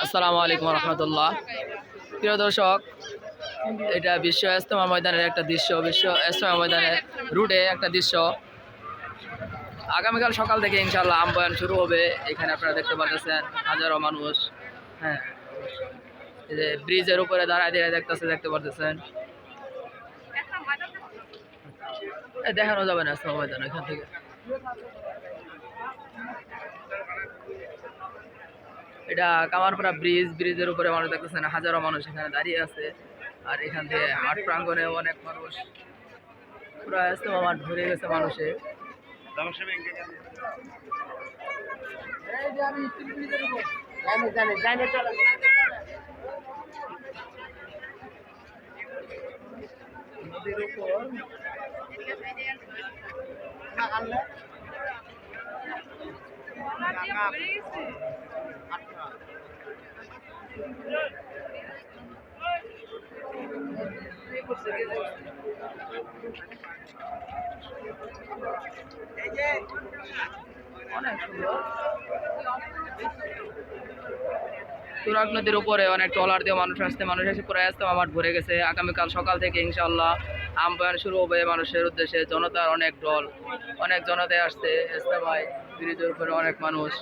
আসসালামু আলাইকুম রহমতুল্লাহ। প্রিয় দর্শক, এটা বিশ্ব ইজতেমা ময়দানের একটা দৃশ্য, বিশ্ব ইজতেমা ময়দানের রুটে একটা দৃশ্য। আগামীকাল সকাল থেকে ইনশাল্লাহ আম্বায়ন শুরু হবে। এখানে আপনারা দেখতে পাচ্ছেন হাজারো মানুষ। হ্যাঁ যে ব্রিজের উপরে দাঁড়ায় দাঁড়ায় দেখতেছে, দেখতে পারতেছেন। দেখানো যাবে না ইজতেমা ময়দান এখান থেকে। এটা কামারপাড়া ব্রিজ, ব্রিজের উপরে মানুষ দেখতেছেন হাজারো মানুষ এখানে দাঁড়িয়ে আছে। আর এখান থেকে হাট প্রাঙ্গনে অনেক মানুষ। পুরো মাঠ ভরে গেছে মানুষে অনেক নদীর উপরে অনেক ট্রলার দিয়ে মানুষ আসছে, মানুষ এসে পুরো আসতে আমার ভরে গেছে। আগামীকাল সকাল থেকে ইনশাল্লাহ আম্পায়ন শুরু হবে মানুষের উদ্দেশ্যে। জনতার অনেক দল, অনেক জনতায় আসছে ইস্তেমায় ব্রিজের উপরে অনেক মানুষ।